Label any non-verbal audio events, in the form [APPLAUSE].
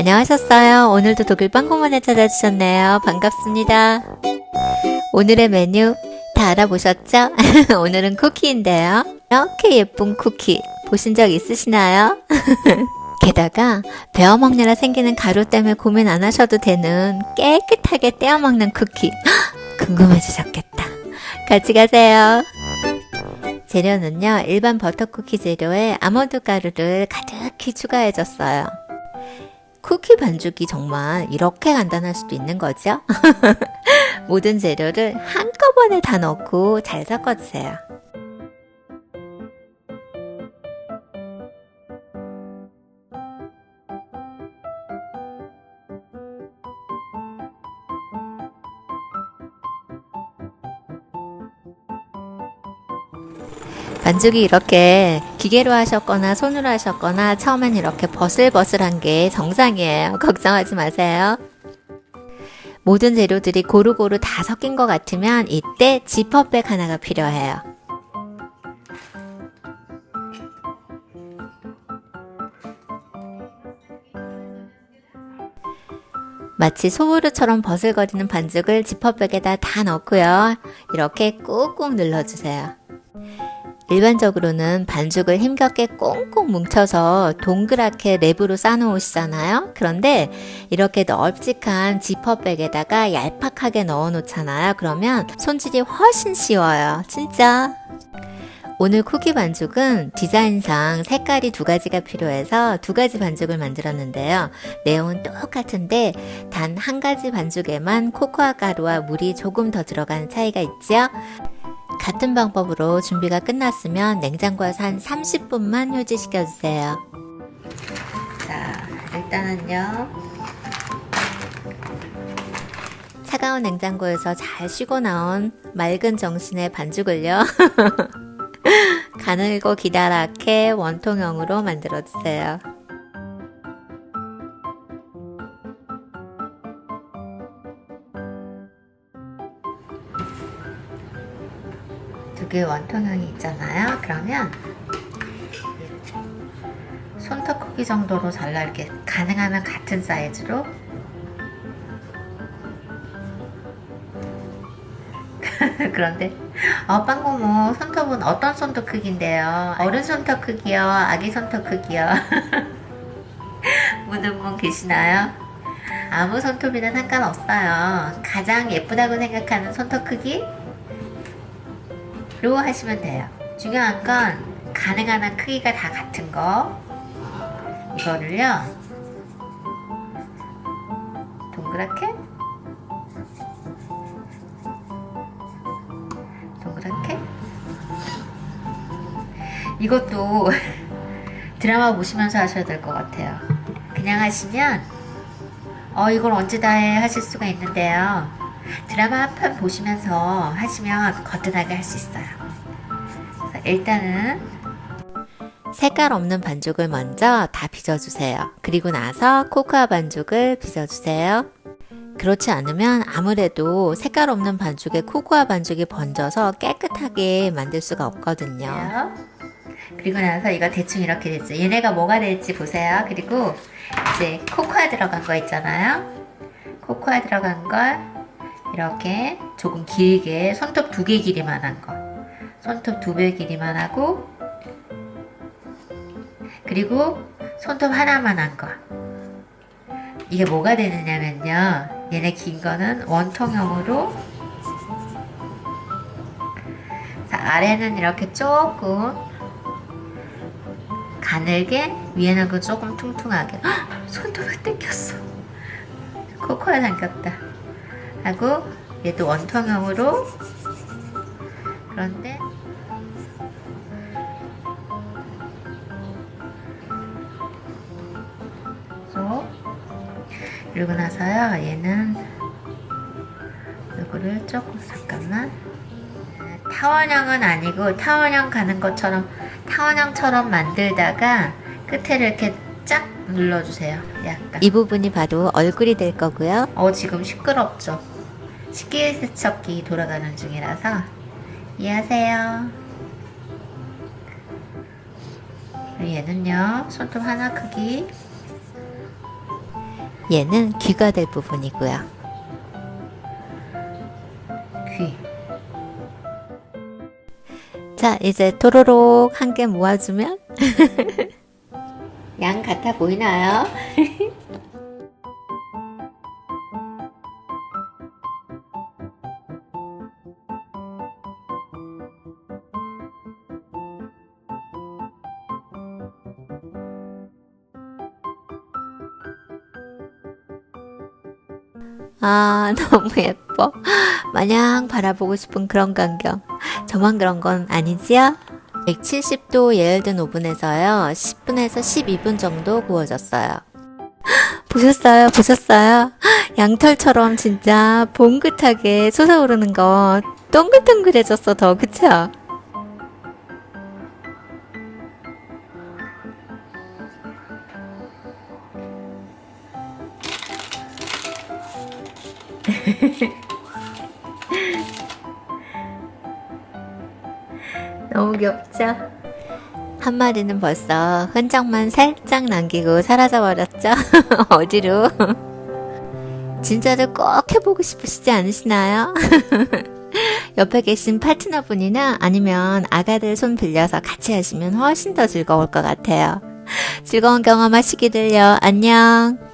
안녕하셨어요. 오늘도 독일 빵공원에 찾아주셨네요. 반갑습니다. 오늘의 메뉴 다 알아보셨죠? [LAUGHS] 오늘은 쿠키인데요. 이렇게 예쁜 쿠키 보신 적 있으시나요? [LAUGHS] 게다가 베어 먹느라 생기는 가루 때문에 고민 안 하셔도 되는 깨끗하게 떼어 먹는 쿠키. [GASPS] 궁금해지셨겠다. 같이 가세요. 재료는요, 일반 버터 쿠키 재료에 아몬드 가루를 가득히 추가해줬어요. 쿠키 반죽이 정말 이렇게 간단할 수도 있는 거죠? [LAUGHS] 모든 재료를 한꺼번에 다 넣고 잘 섞어주세요. 반죽이 이렇게 기계로 하셨거나 손으로 하셨거나 처음엔 이렇게 버슬버슬한 게 정상이에요. [LAUGHS] 걱정하지 마세요. 모든 재료들이 고루고루 다 섞인 것 같으면 이때 지퍼백 하나가 필요해요. 마치 소보루처럼 버슬거리는 반죽을 지퍼백에다 다 넣고요. 이렇게 꾹꾹 눌러주세요. 일반적으로는 반죽을 힘겹게 꽁꽁 뭉쳐서 동그랗게 랩으로 싸놓으시잖아요. 그런데 이렇게 넓직한 지퍼백에다가 얄팍하게 넣어 놓잖아요. 그러면 손질이 훨씬 쉬워요. 진짜. 오늘 쿠키 반죽은 디자인상 색깔이 두 가지가 필요해서 두 가지 반죽을 만들었는데요. 내용은 똑같은데 단 한 가지 반죽에만 코코아 가루와 물이 조금 더 들어가는 차이가 있죠. 같은 방법으로 준비가 끝났으면 냉장고에서 한 30분만 휴지시켜 주세요. 자, 일단은요. 차가운 냉장고에서 잘 쉬고 나온 맑은 정신의 반죽을요. [LAUGHS] 가늘고 기다랗게 원통형으로 만들어 주세요. 두 개의 원통형이 있잖아요. 그러면 손톱 크기 정도로 잘라 이렇게 가능하면 같은 사이즈로 [LAUGHS] 그런데 어, 빵고모 손톱은 어떤 손톱 크기인데요? 어른 손톱 크기요? 아기 손톱 크기요? 묻은 분 계시나요? 아무 손톱이나 상관없어요. 가장 예쁘다고 생각하는 손톱 크기? 로 하시면 돼요. 중요한 건 가능한 한 크기가 다 같은 거. 이거를요. 동그랗게 동그랗게 이것도 [LAUGHS] 드라마 보시면서 하셔야 될 것 같아요. 그냥 하시면 어 이걸 언제 다 해 하실 수가 있는데요. 드라마 한 편 보시면서 하시면 거뜬하게 할 수 있어요. 일단은 색깔 없는 반죽을 먼저 다 빚어주세요. 그리고 나서 코코아 반죽을 빚어주세요. 그렇지 않으면 아무래도 색깔 없는 반죽에 코코아 반죽이 번져서 깨끗하게 만들 수가 없거든요. 그리고 나서 이거 대충 이렇게 됐죠. 얘네가 뭐가 될지 보세요. 그리고 이제 코코아 들어간 거 있잖아요. 코코아 들어간 걸 이렇게 조금 길게 손톱 두 개 길이만 한 거. 손톱 두 배 길이만 하고 그리고 손톱 하나만 한 거. 이게 뭐가 되느냐면요. 얘네 긴 거는 원통형으로 자, 아래는 이렇게 조금 가늘게 위에는 그 조금 퉁퉁하게 헉! 손톱을 뜯겼어 코코아 당겼다 하고 얘도 원통형으로. 그런데 쏙 그리고 나서요. 얘는 요거를 조금 잠깐만. 타원형은 아니고 타원형 가는 것처럼 타원형처럼 만들다가 끝에 이렇게 쫙 눌러주세요. 약간. 이 부분이 바로 얼굴이 될 거고요. 어 지금 시끄럽죠 식기세척기 돌아가는 중이라서 이해하세요 얘는요 손톱 하나 크기 얘는 귀가 될 부분이고요. 귀. 자, 이제 도로록 한 개 모아주면 [LAUGHS] 양 같아 보이나요? [LAUGHS] 아, [LAUGHS] 너무 예뻐. 마냥 바라보고 싶은 그런 광경. 저만 그런 건 아니지요? 170도 예열된 오븐에서요, 10분에서 12분 정도 구워졌어요. [GASPS] 보셨어요? 보셨어요? 양털처럼 진짜 봉긋하게 솟아오르는 거 동글동글해졌어, 더, 그쵸? [LAUGHS] 너무 귀엽죠? 한 마리는 벌써 흔적만 살짝 남기고 사라져 버렸죠? [LAUGHS] 어디로? [LAUGHS] 진짜로 꼭 해보고 싶으시지 않으시나요? 옆에 계신 파트너분이나 아니면 아가들 손 빌려서 같이 하시면 훨씬 더 즐거울 것 같아요. 즐거운 경험 하시기를요. 안녕.